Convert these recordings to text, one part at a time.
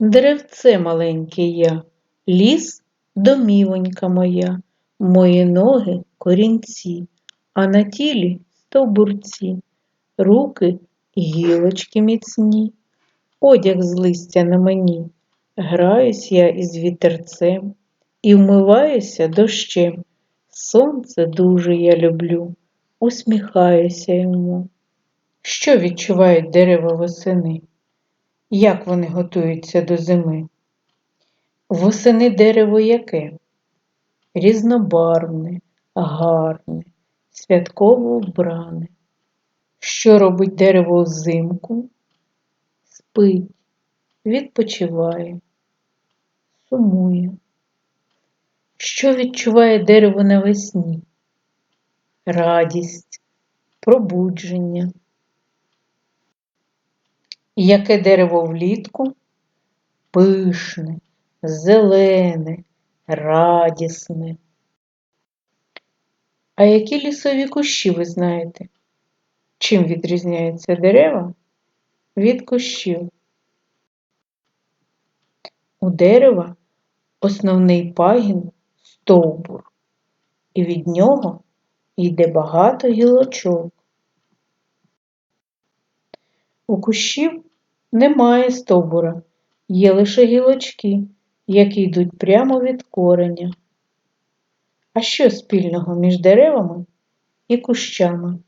Деревце маленьке я, ліс домівонька моя, мої ноги корінці, а на тілі стовбурці, руки гілочки міцні, одяг з листя на мені, граюсь я із вітерцем і вмиваюся дощем. Сонце дуже я люблю, усміхаюся йому. Що відчувають дерева восени? Як вони готуються до зими? Восени дерево яке? Різнобарвне, гарне, святково вбране. Що робить дерево взимку? Спить, відпочиває, сумує. Що відчуває дерево навесні? Радість, пробудження. Яке дерево влітку? Пишне, зелене, радісне. А які лісові кущі ви знаєте? Чим відрізняються дерева від кущів? У дерева основний пагін стовбур, і від нього йде багато гілочок. У кущів немає стовбура, є лише гілочки, які йдуть прямо від кореня. А що спільного між деревами і кущами?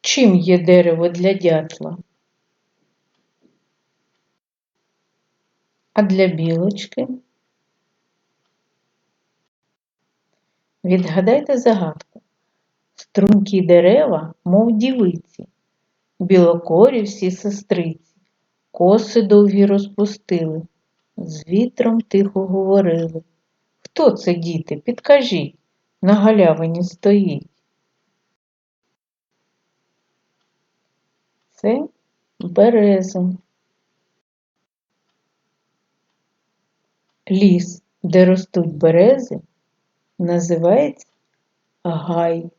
Чим є дерево для дятла? А для білочки? Відгадайте загадку. Стрункі дерева, мов дівиці, білокорі всі сестриці, коси довгі розпустили, з вітром тихо говорили. Хто це, діти? Підкажіть, на галявині стоїть. Це березень. Ліс, де ростуть берези, називається гай.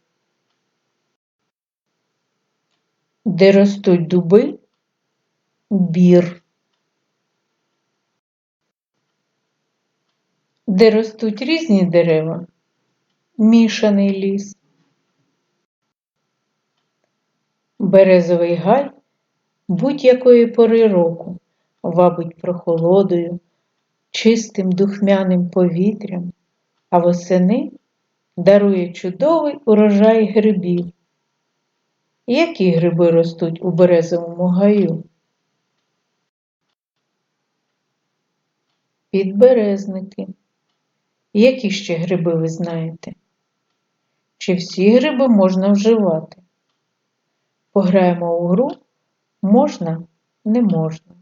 Де ростуть дуби бір. Де ростуть різні дерева мішаний ліс. Березовий гай будь-якої пори року вабить прохолодою, чистим духмяним повітрям, а восени дарує чудовий урожай грибів. Які гриби ростуть у березовому гаю? Підберезники. Які ще гриби ви знаєте? Чи всі гриби можна вживати? Пограємо у гру можна, не можна.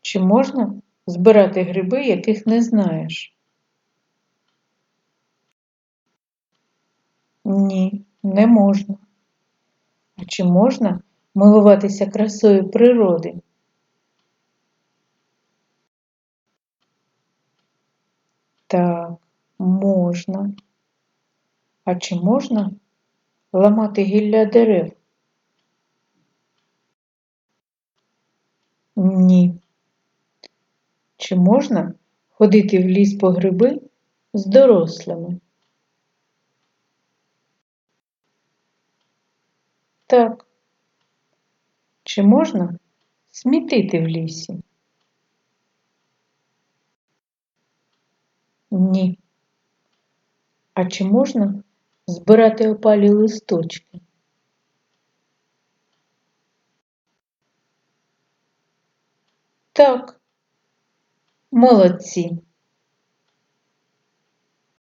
Чи можна збирати гриби, яких не знаєш? Ні, не можна. А чи можна милуватися красою природи? Так, можна. А чи можна ламати гілля дерев? Ні. Чи можна ходити в ліс по гриби з дорослими? Так. Чи можна смітити в лісі? Ні. А чи можна збирати опалі листочки? Так, молодці.